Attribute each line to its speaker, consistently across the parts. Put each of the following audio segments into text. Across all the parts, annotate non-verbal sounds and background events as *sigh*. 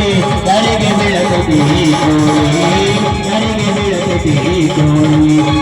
Speaker 1: Daré de mí lo
Speaker 2: que que.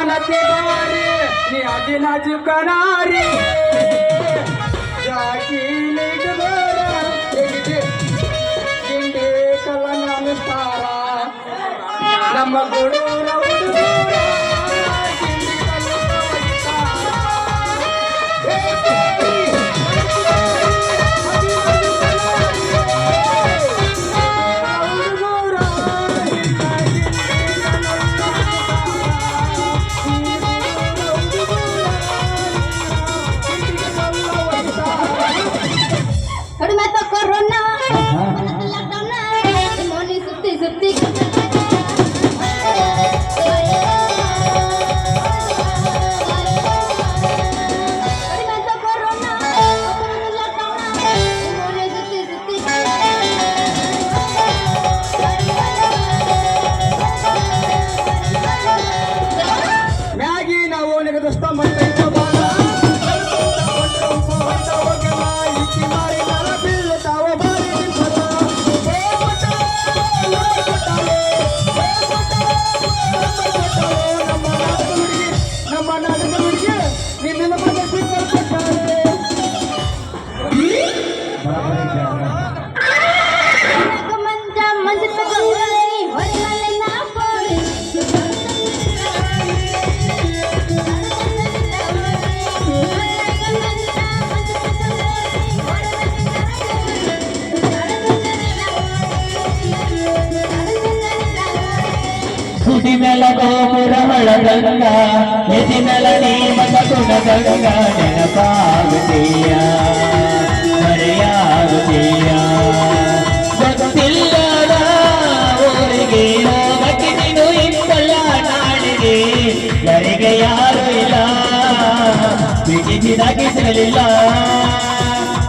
Speaker 2: Janaki ಬಾರಿ ನೀ ಅದಿನ ಜುಕನಾರಿ ಜಾಕೀಲಿ ಗದರ ತೆಗಿದೆ ಗಿಂಡೆ ಕಲನಾನುಸ್ತಾರ ನಮ್ಮ ಗುಡೂರ
Speaker 3: the thick గంగా ఎదినల నీ మనసున గంగా నెనపాగుతీయ మರೆయాగుతీయ ಗೊತ್ತಿಲ್ಲದ ಊರಿಗೆ ಹೋಗಟ್ಟಿದೀನು ಇಪ್ಪಲ್ಲ ನಾಡಿಗೆ ಯಾರಿಗೆ ಯಾರು ಇಲ್ಲ ಬಿಗಿ ಬಿಡಗಿಸಲಿಲ್ಲ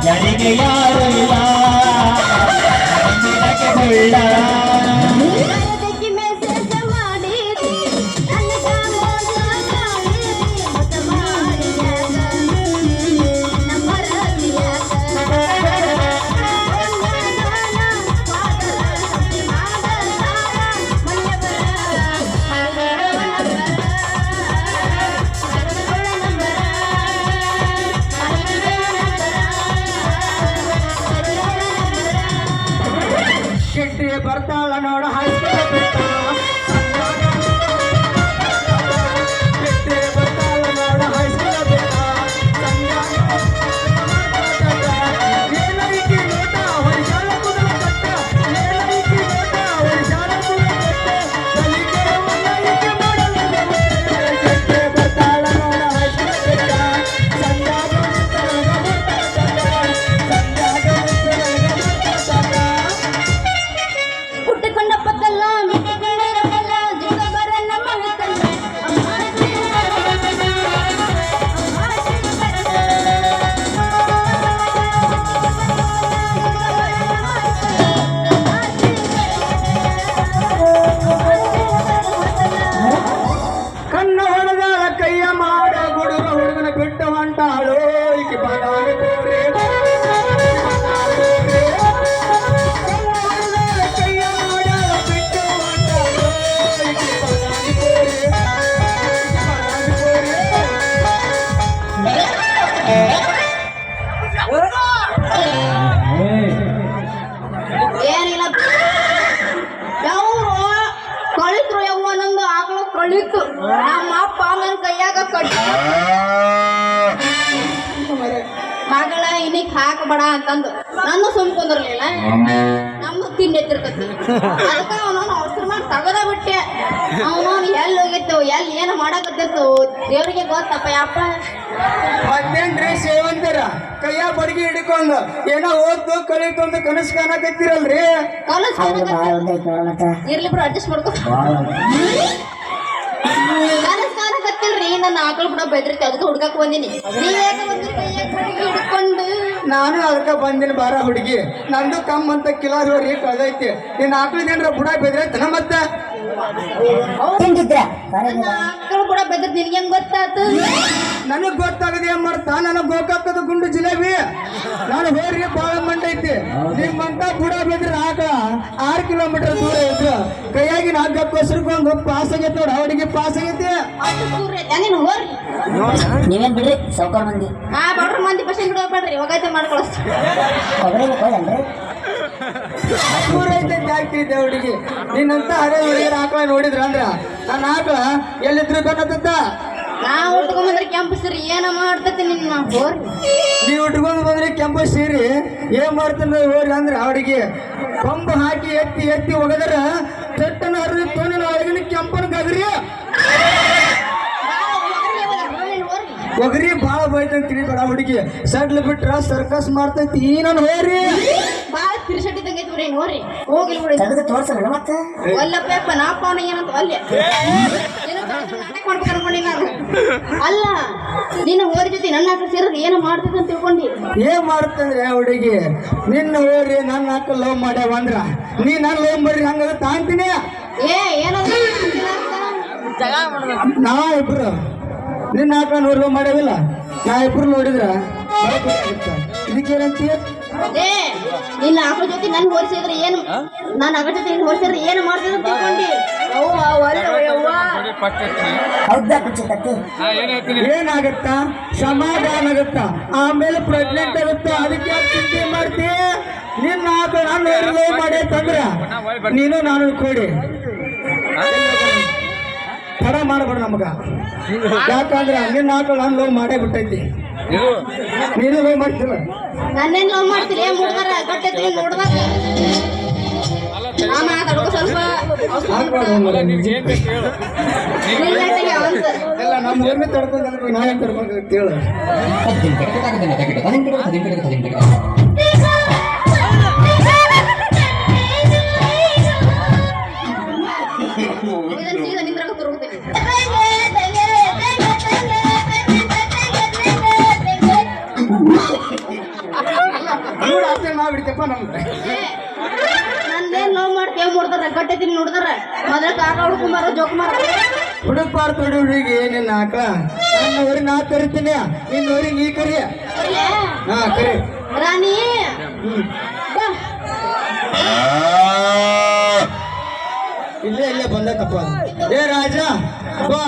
Speaker 3: ಯಾರಿಗೆ ಯಾರು ಇಲ್ಲ
Speaker 1: ಅದಕ್ಕೆ ಅವನವನ ಅವಸರ ಮಾಡಿ ತಗದ ಬಿಟ್ಟೆ. ಅವನು ಎಲ್ಲಿ ಹೋಗಿತ್ತು
Speaker 3: ಎಲ್ಲಿ ಏನು ಮಾಡಕತ್ತಿತ್ತು ದೇವ್ರಿಗೆ ಗೊತ್ತಪ್ಪ ಯಪ್ಪ.
Speaker 2: ಮತ್ತೇನ್ರಿ ಸೇವಂತರ ಕೈಯ ಬಡಗಿ ಹಿಡ್ಕೊಂಡು ಏನೋ ಓದ್ದು ಕಳೀತು ಅಂತ ಕನಸು ಕಾಣಕತ್ತೀರಲ್ರಿ?
Speaker 3: ಕಲಸ್ ಇರ್ಲಿ ಬಿಡು ಅಡ್ಜಸ್ಟ್ ಮಾಡ್ಕೊ. ಕನಸು ಕಾಣಕತ್ತಿಲ್ರಿ ನನ್ನ ಆಕಳು ಬಿಡೋ ಬೆದ್ರಿಕೆ ಅದಕ್ಕೆ ಹುಡ್ಕಕ್ ಬಂದಿನಿ. ನೀ ಯಾಕೆ ಬಂದಿರ್ತೀರಿ ಹಿಡ್ಕೊಂಡು
Speaker 2: ನಾನು ಅದಕ್ಕೆ ಬಂದಿನ ಬಾರ ಹುಡುಗಿ. ನಂದು ಕಮ್ಮ ಅಂತ ಕಿಲಾದವರಿ ಕಳ್ದೈತಿ. ನಿನ್ನ ಆಕಳಿದೇನ್ರ ಬುಡ ಬೆದ್ರೈತನ ಮತ್ತ?
Speaker 3: ನನ್ನ ಬೆದ್ರ ನಿನ್ಗೆ ಹೆಂಗ್ ಗೊತ್ತಾತು?
Speaker 2: ನನಗ್ ಗೊತ್ತಾಗದೆ ಏನ್ ಮಾಡ್ತಾ? ನನಗ್ ಗೋಕಾಕದ ಗುಂಡು ಜಿಲೇಬಿ. ನಾನು ಹೋರಿಗೆ ಬಾಳ ಮಂಡೈತಿ ನಿಮ್ಮಂತ ಬುಡ ಬೆದ್ರ ಆಗ ಆರು ಕಿಲೋಮೀಟರ್ ದೂರ ಇದ್ರು. ಕೈಯಾಗಿ ಹಗ್ಗ ಕೊಸರ್ಕೊಂಡು ಪಾಸ್ ಆಗೈತೆ ನೋಡ ಅವಡಿಗೆ ಪಾಸ್ ಆಗೈತಿ
Speaker 3: ಅಷ್ಟು ದೂರ ಐತೆ ನೀನು ಹೋರಿ.
Speaker 4: ನೀವೇನ್ ಬಿಡ್ರಿ? ಸೌಕರ್ ಮಂದಿ.
Speaker 3: ಆ ಬಡ್ರ ಮಂದಿ ಪರ್ಸೆಂಟ್ ಬಡ್ರಿ ಹೋಗೈತೆ ಮಾಡ್ಕೊಳಸ್ತೀವಿ
Speaker 4: ಕೊಬ್ಬರಿ ಹೋಗಲ್ರಿ
Speaker 2: ಹುಡುಗಿ ನಿನ್ನಂತ ಅದೇ ಹುಡುಗಿಯರ ಆಕಳ ನೋಡಿದ್ರ ಅಂದ್ರ ನನ್ನ ಆಕಳ ಎಲ್ಲಿದ್ರು ಬೆನ್ನತ್ತ
Speaker 3: ನಾ ಉಟ್ಕೊಂಬಂದ್ರೆ ಕೆಂಪು ಸೀರೆ ಏನ ಮಾಡ್ತತಿ ನಿನ್ನ ಹೋರಿ.
Speaker 2: ನೀವು ಉಟ್ಕೊಂಡು ಬಂದ್ರೆ ಕೆಂಪು ಸೀರಿ ಏನ್ ಮಾಡ್ತೀನಿ ಹೋರಿ ಅಂದ್ರೆ ಅವಡಿಗೆ ಕೊಂಬು ಹಾಕಿ ಎತ್ತಿ ಎತ್ತಿ ಹೋಗದ್ರ ಕೆಟ್ಟನ ಹರಿದು ತೋನಿನ ಒಳಗಿನ ಕೆಂಪನ ಗಗರಿ. ಒಗರಿ ಭಾಳ ಬೈತಂತ ತಿಳಿಬೇಡ ಹುಡುಗಿ. ಸಡ್ಲ್ ಬಿಟ್ರ ಸರ್ಕಸ್ ಮಾಡ್ತೈತಿ. ನಾನು ಹೋರಿ
Speaker 3: ಬಾಳ ತಿರ್ಸಟ್ಟಿದಂಗೆ ಐತಿ ಬಿಡ್ರಿ ನೋಡ್ರಿ. ಹೋಗಿಲ್ ಬಿಡಿ.
Speaker 4: ತೆಗೆದು ತೋರ್ಸಲ್ಲ ಮತ್ತೆ?
Speaker 3: ಒಲ್ಲಪ್ಪ ನಾ ಪಾವನ ಏನಂತ ನಾಟಕ ಮಾಡ್ಬೇಕು ಅನ್ಕೊಂಡಿ ನಾನು. ಅಲ್ಲ ನಿನ್ನ ಹೋರಿ ಜೊತೆ ನನ್ನ ಹಾಕಿ ಸೇರಿದ್ರೆ ಏನು ಮಾಡ್ತೈತೆ ಅಂತ ತಿಳ್ಕೊಂಡಿ.
Speaker 2: ಏನ್ ಮಾಡ್ತಂದ್ರೆ ಹುಡುಗಿ? ನಿನ್ನ ಹೋರಿ ನನ್ನ ಹಾಕ ಲವ್ ಮಾಡ್ಯಾವ ಅಂದ್ರ. ನೀ ನನ್ನ ಲವ್ ಮಾಡ್ರಿ ಹಂಗ ತಾಂತೀನಿ.
Speaker 3: ಏ ಏನಂತ
Speaker 2: ನಾ ಇಬ್ರು. ನಿನ್ನ ಹಾಕ ನೋಡಿ ಮಾಡೋದಿಲ್ಲ ಮಾಡ್ಯಾವಿಲ್ಲ? ನಾ ಇಬ್ರು ನೋಡಿದ್ರ ಇದಕ್ಕೇನಂತೀಯ?
Speaker 3: ಏ ನಿನ್ನ ಆಕಳ ಜೊತೆ ನನ್ ಹೋಲಿಸಿದ್ರೆ ಏನು ನಾನು ಆಕಳ ಜೊತೆ ನಿನ್ ಹೋಲಿಸಿದ್ರೆ ಏನು ಮಾಡ್ತೈತೆ ಅಂತ ತಿಳ್ಕೊಂಡಿ.
Speaker 2: ಏನಾಗತ್ತ? ಸಮಾಧಾನ ಆಗತ್ತ? ಆಮೇಲೆ ಪ್ರೆಗ್ನೆಂಟ್ ಆಗುತ್ತ? ಅದಕ್ಕೆ ಚಿಂತೆ ಮಾಡ್ತೀಯ ನಿನ್ನ ಆಕಳ ನಾನು ಲವ್ ಮಾಡೈತಂದ್ರ ನೀನು ನಾನು ಕೊಡಿ. ತಡ ಮಾಡಬೇಡ ನಮಗ. ಯಾಕಂದ್ರೆ ನಿನ್ನ ಆಕಳ ನಾನು ಲವ್ ಮಾಡೇ ಬಿಟ್ಟೈತಿ. ನೀನು ಲೋ ಮಾಡ್ತಿಲ್ಲ
Speaker 3: ನನ್ನೇನ್ ಲವ್ ಮುಡ್ದಾರ ಗಟ್ಟೈತಿ ನೋಡ್ದಾಗ. ಅವಂತ
Speaker 2: ನಮ್ಮ ಊರ್ನೇ ತಡ್ಕೊಂಡು ತಡ್ಕೊಂಡು ಕೇಳು. ನೋಡಿ ನಾವು ಮಾಡ್ಬಿಡ್ತಪ್ಪ ನಮ್ಗೆ
Speaker 3: ನಂದೇನ್ ಲವ್ ಮಾಡ್ತೇವ ಮುಡ್ದಾರ ಗಟ್ಟೈತಿ ನೋಡ್ದಾರ ಮೊದಲ ಕಾಕ ಹುಡ್ಕೊಂಬಾರ ಜೋಕುಮಾರ
Speaker 2: ಹುಡುಕ್ಬಾರ್ದು ತೊಡಿ ಹುಡುಗಿ ನಿನ್ನ ಆಕ. ನನ್ನ ಊರಿಗೆ ನಾ ಕರಿತೀನಿ ನಿನ್ನ ಊರಿಗೆ ನೀ ಕರಿ. ಹಾ ಕರಿ.
Speaker 3: ರಾಣಿ.
Speaker 2: ಇಲ್ಲೇ ಇಲ್ಲೇ ಬಂದೈತಪ್ಪ. ಅದು. ಏ ರಾಜ ಬಾ.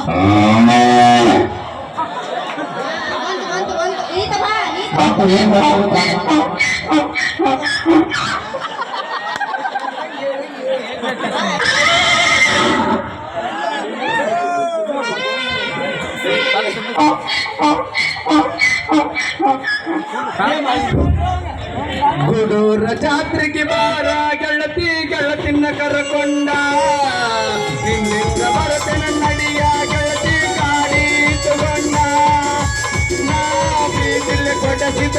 Speaker 3: ಬಂತು
Speaker 2: ಗುಡೂರ ಜಾತ್ರೆಗೆ ಬಾರ ಗೆಳತಿ ಗೆಳತಿನ ಕರಕೊಂಡ. ಬರುತ್ತೆ ನಡಿಯ ಗೆಳತಿ ಗಾಡಿ ತಗೊಂಡ. ನಾ ಕೊಡಸಿದ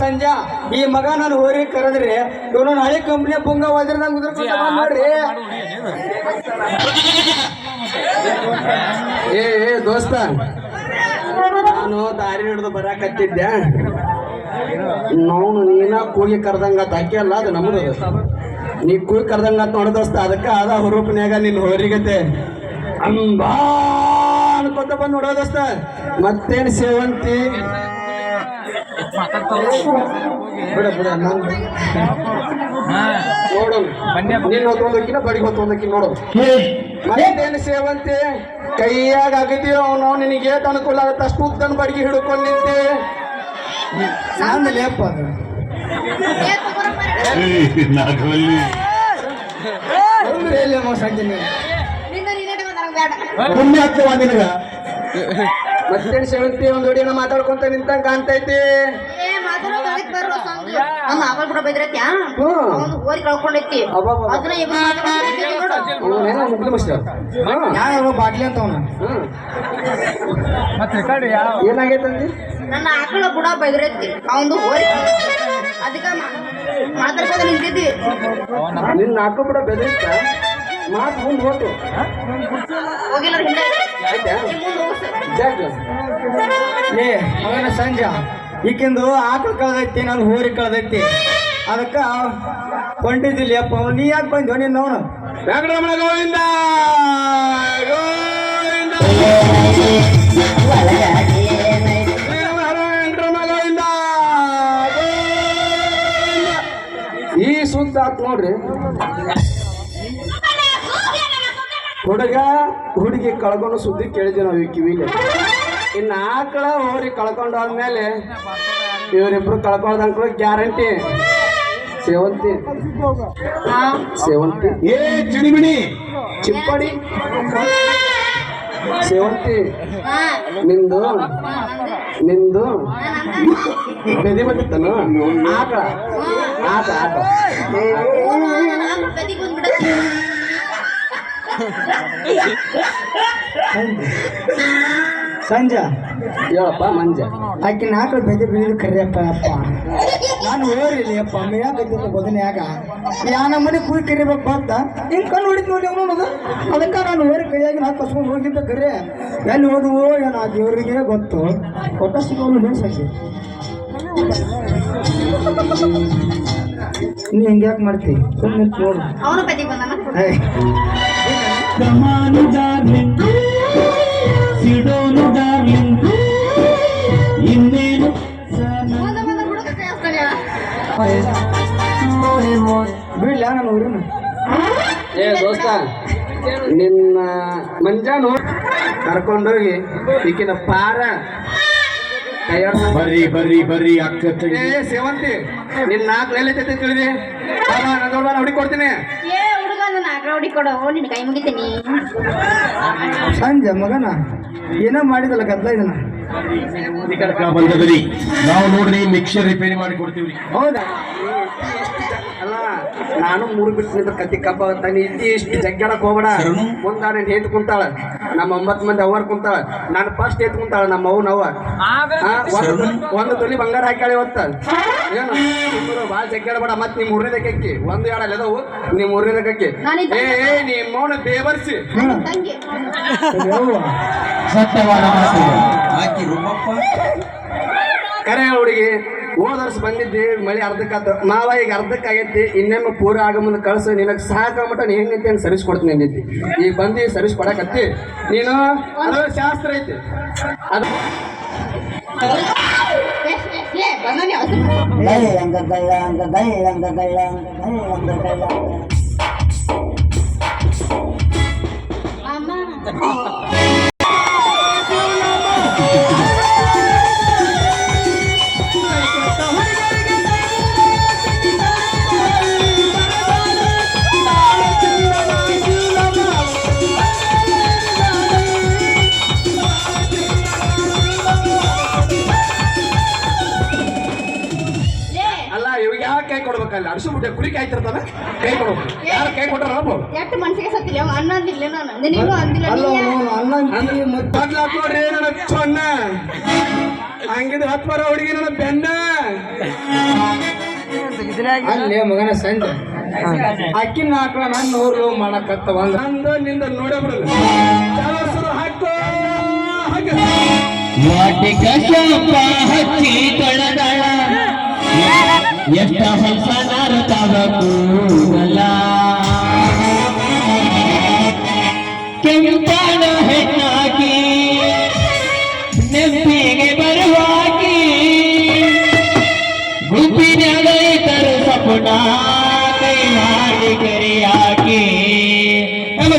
Speaker 2: ಸಂಜಾ ಈ ಮಗ ನಾನು ಹೋರಿ ಕರೆದ್ರಿ ಇವನು ಹಳೆ ಕಂಪ್ನಿಯ ಪುಂಗ ಹೋದ್ರೆ ನಂಗೆ ಉದ್ರಿ ನೋಡ್ರಿ. ಏ ಏ ದೋಸ್ತ. ನಾನು ದಾರಿ ಹಿಡಿದು ಬರಾಕತ್ತಿದ್ದೆ. ನಾವು ನೀನ ಕೂಗಿ ಕರೆದಂಗ ಧಕ್ಕೆ ಅಲ್ಲ ಅದು ನಮ್ದು. ನೀ ಕೂಗಿ ಕರೆದಂಗ ಅಂತ ನೋಡ ದೋಸ್ತ ಅದಕ್ಕೆ ಅದ ಹುರುಪ್ನ್ಯಾಗ ನಿನ್ನ ಹೋರಿಗತೆ. ಅಂಬಾ ಅನ್ಕೊತ ಬಂದು ನೋಡೋದಸ್ತ ಮತ್ತೇನ್ ಸೇವಂತಿ ಬಿಡ ಬಿಡ ನಾನು
Speaker 5: ನೋಡು ನಿನ್ನ ಹೊತ್ತೊಂದಕ್ಕಿನ ಬಡಿಗೆ ಹೊತ್ತೊಂದಕ್ಕಿನ ನೋಡು
Speaker 1: ಹೇ
Speaker 5: ಮತ್ತೇನು ಸೇವಂತೆ? ಕೈಯಾಗ ಅಗದಿ ಅವನು ನಿನಗೆ ಏಟ್ ಅನುಕೂಲ ಆಗುತ್ತೆ ಅಷ್ಟು ಉದ್ದನ ಬಡಿಗೆ ಹಿಡ್ಕೊಂಡು ನಿಂತೆ. ನಾನು ಲೇಪ ಅದು
Speaker 1: ಪುಣ್ಯ ಆಗ್ತವ ನಿನಗ? *laughs*
Speaker 5: ಮತ್ತೇನು ಸೇವಂತಿ ಒಂದ್ ಹೊಡಿನ ಮಾತಾಡ್ಕೊಂತ ನಿಂತ ಕಾಣ್ತೈತಿ?
Speaker 2: ಬಾಟ್ಲಿ ಅಂತ ಅವನ. ಮತ್ತೆ ಕಡೆ
Speaker 5: ಏನಾಗೈತಂದಿ
Speaker 3: ನನ್ನ ಆಕಳ ಬುಡ ಬೈದ್ರೈತಿ ಅವಂದು ಹೋರಿ ಅದಕ್ಕೆ ಮಾತಾಡ್ಕೊಂಡು ನಿಂತಿದ್ವಿ
Speaker 5: ನಿನ್ನ ಆಕಳ ಕೂಡ ಬೆದರಿತ ಮಾತು ಮುಂದೆ
Speaker 3: ಹೋಗಿಲ್ಲ ಹಿಂದೆ.
Speaker 2: ಏ ಸಂಜ, ಈಕಿಂದು ಆಕಳು ಕಳ್ದೈತಿ, ನಾನು ಹೋರಿ ಕಳ್ದೈತಿ. ಅದಕ್ಕ ಕೊಂಡಿದ್ದಿಲ್ಲ ಅಪ್ಪ ನೀ ಯಾಕೆ ಬಂದ್ಯೋ ನೀನು ಅವನು?
Speaker 5: ವೆಂಕಟರಮಣ ಗೋವಿಂದ. ಈ ಸುತ್ತ ಆತ್ ನೋಡ್ರಿ. ಹುಡುಗ ಹುಡುಗಿ ಕಳ್ಕೊಂಡು ಸುದ್ದಿ ಕೇಳಿದ್ವಿ ನಾವು ಈ ಕಿವಿಲಿ ಇನ್ನು ಆಕಳ ಹೋರಿ ಕಳ್ಕೊಂಡು ಆದಮೇಲೆ ಇವರಿಬ್ರು ಕಳ್ಕೊಳ್ಳೋದಂಕ್ಳು ಗ್ಯಾರಂಟಿ. ಸೇವಂತಿ. ಸೇವಂತಿ.
Speaker 1: ಏ ಚಿಡಿಬಿಡಿ
Speaker 5: ಚಿಪ್ಪಡಿ ಸೇವಂತಿ.
Speaker 3: ಹಾ.
Speaker 5: ನಿಂದು. ನಿಂದು. ಬೆದಿ ಬಂದಿತ್ತನು? ಆಕ
Speaker 3: ಗದಿಗೆ ಬಂದ್ಬಿಡತ್ತೆ.
Speaker 2: ಸಂಜ.
Speaker 5: ಹೇಳಪ್ಪ ಮಂಜ?
Speaker 2: ಆಕಿನ ನಾಲ್ಕು ಬೆದೆ ಬೀಳಿದು ಕರಿಯಪ್ಪ ಅಪ್ಪ ನಾನು ಹೇಳಿ ಅಪ್ಪ ಮೇಯಾಕೈತಿಲ್ಲ ಬದನ್ಯಾಗ. ಯಾ ನಮ್ಮನೆ ಕುಯ್ ಕರಿಬೇಕು ಅಂತ ಹಿಂಗೆ ಕಣ್ಣು ಹೊಡಿತು ನೋಡಿ ಅವನು ಅದಕ್ಕೆ ನಾನು ಓರಿ ಕೈಯಾಗಿ ನಾ ಕಸ್ಕೊಂಡು ಹೋಗಿದ್ದೆ ಕರೆ. ಎಲ್ಲಿ ಓದುವೋ ಏನೋ ಆ ದೇವರಿಗೆ ಗೊತ್ತು. ಕೊಟ್ಟ ಸಿಗೋನು ನೋಡಿ ಸಾಕಿ ನೀ ಹೆಂಗ್ಯಾಕೆ ಯಾಕೆ ಮಾಡ್ತಿ? ಸುಮ್ಮನೆ ನೋಡು.
Speaker 3: ಅವನು ಬಂದಾನ
Speaker 1: ಕಮಾನು ಡಾರ್ಲಿಂಗ್ ಸಿಡೋನು ಡಾರ್ಲಿಂಗ್ ಇನ್ನೇನು?
Speaker 2: ಬಿಡ್ಲ ನಾನು
Speaker 5: ಏ ದೋಸ್ತ ನಿನ್ನ ಮಂಜಾನು ಕರ್ಕೊಂಡೋಗಿ ಈಕಿನ ಪಾರ
Speaker 1: ಬರ್ರಿ ಬರ್ರಿ ಬರ್ರಿ ಅಕ್ಕ
Speaker 5: ಏ ಸೇವಂತಿ ನಿನ್ನ ನಾಲ್ಕು ಎಲ್ಲೈತೆ ತಿಳಿದಿ ನಾನು ನೋಡಿ ಕೊಡ್ತೀನಿ.
Speaker 3: ನನ್ನ ಕೊಡು ನಿನ್ನ ಕೈ ಮುಗಿತೀನಿ.
Speaker 2: ಸಂಜೆ ಮಗನ ಏನೋ ಮಾಡಿದಲ್ಲ ಗದ್ಲ ಇದನ್ನ.
Speaker 1: ಬಂದದ್ರಿ ನಾವು ನೋಡ್ರಿ ಮಿಕ್ಸರ್ ರಿಪೇರಿ ಮಾಡಿ ಕೊಡ್ತೀವ್ರಿ
Speaker 2: ಹೌದಾ?
Speaker 5: ನಾನು ಮೂರು ಬಿಟ್ಟು ನಿಂತ ಕತ್ತಿ ಕಪ್ಪ ತನಿ ಇದ್ದಿ ಇಷ್ಟು ಜಗ್ಗಾಡಕ್ ಹೋಗ್ಬೇಡ. ಮುಂದ ನಾನು ಹೇತ್ ಕುಂತಾಳ. ನಮ್ಮ ಒಂಬತ್ತು ಮಂದಿ ಅವ್ವರ್ ಕುಂತಾಳ. ನಾನು ಫಸ್ಟ್ ಹೇತ್ ಕುಂತಾಳ ನಮ್ಮ ಅವ್ ನವ್ವ ಒಂದು ಒಂದು ತೊಲಿ ಬಂಗಾರ ಹಾಕ್ಯಾಳೆ ಇವತ್ತ. ಏನು? ಬಾಳ ಭಾಳ ಜಗ್ಗಾಡಬೇಡ. ಮತ್ತೆ ನೀ ಮೂರನೇ ಅಕ್ಕಿ ಒಂದು ಎರಡು ಅದಾವು ನೀ ಮೂರನೇ
Speaker 3: ದಕ್ಕಿ
Speaker 5: ಏ ಏ, ನೀ ಮೌನ ಬೇಬರ್ಸಿ
Speaker 3: ತಂಗಿ.
Speaker 2: ಯವ್ವ.
Speaker 1: ಸತ್ಯವಾದ ಮಾತು.
Speaker 5: ಕರೆ ಹುಡುಗಿ. ಹೋದ ವರ್ಷ ಬಂದಿದ್ದೆ, ಮಳೆ ಅರ್ಧಕ್ಕಾತ ಮಾವ, ಈಗ ಅರ್ಧಕ್ಕೆ ಆಗೈತಿ ಇನ್ನೊಮ್ಮೆ ಪೂರ ಆಗ ಮುಂದೆ ಕಳ್ಸು, ನಿನಗೆ ಸಾಕಾಗ್ಬಿಟ್ಟ ನೀ ಹೆಂಗೈತಿ ಅಂತ ಸರ್ವಿಸ್ ಕೊಡ್ತೀನಿ ಅಂದಿದ್ದಿ. ಈಗ ಬಂದು ಸರ್ವಿಸ್ ಕೊಡಕತ್ತಿ. ನೀನು, ಅದು ಶಾಸ್ತ್ರ ಐತಿ. ಅದು
Speaker 4: ಗಳ್ಳಂಗ
Speaker 5: ಅಡಿಸು ಬಿಟ್ಟೆ ಕುರಿ ಕಾಯ್ತಿರ್ತಾನ ಕೈ ಕೊಡ್ಬೇಕು ಯಾರು ಕೈ ಕೊಟ್ಟಾರ
Speaker 3: ಎಷ್ಟು ಮನ್ಸಿಗೆ ಸತ್ತಿಲ್ಲ? ಅವ ಅನ್ನ ಅಂದಿಲ್ಲ ನಾನು. ನಿನಗೂ ಅಂದಿಲ್ಲ
Speaker 2: ಅಲ್ಲ
Speaker 3: ನೀ ಯಾ-
Speaker 2: ಅವನು ಅನ್ನ ಮತ್ತೆ
Speaker 5: ಬದ್ಲಾತ್ ನೋಡ್ರಿ ನನ್ನ ಚೊನ್ನ ಹಂಗಿದ್ ಹತ್ತು ಬರೋ ಹುಡುಗಿ ನನ್ನ ಬೆನ್ನ.
Speaker 2: ಅಲ್ಲೇ ಮಗನ ಸಂಜೆ. ಅಕ್ಕಿ ನಾನು ನೂರು ಮಾಡಕತ್ತವ ಅಂದ
Speaker 5: ನಂದು ನಿಂದ ನೋಡೇ ಬಿಡಲ್ಲ. ಹಾಕೋ ಹಾಕ.
Speaker 1: ವಾಟಿಕ ಶಾಪ ಹಚ್ಚಿ ತೊಳೆದಳ. ಎಷ್ಟ
Speaker 5: ಹೊಲ್ಸನಾರ ತವ ಕೂಗಲ ಕೆಂಪನ ಹೆಣ್ಣಾಗಿ ನೆಪ್ಪಿಗೆ ಬರುವಾಗಿ ಗುಪ್ಪಿನಾಗ ಇತರು ಸಪುಟ ಕೈ ಮಾಡಿ ಕರಿಯಾಗಿ
Speaker 1: ನಮ್ಮ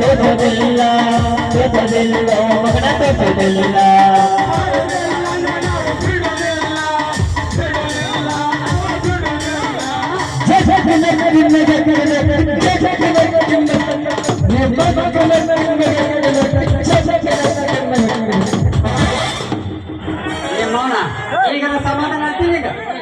Speaker 5: పెదలిలా పెదలిలా మగన పెదలిలా జయ జయ జయ జయ
Speaker 1: జయ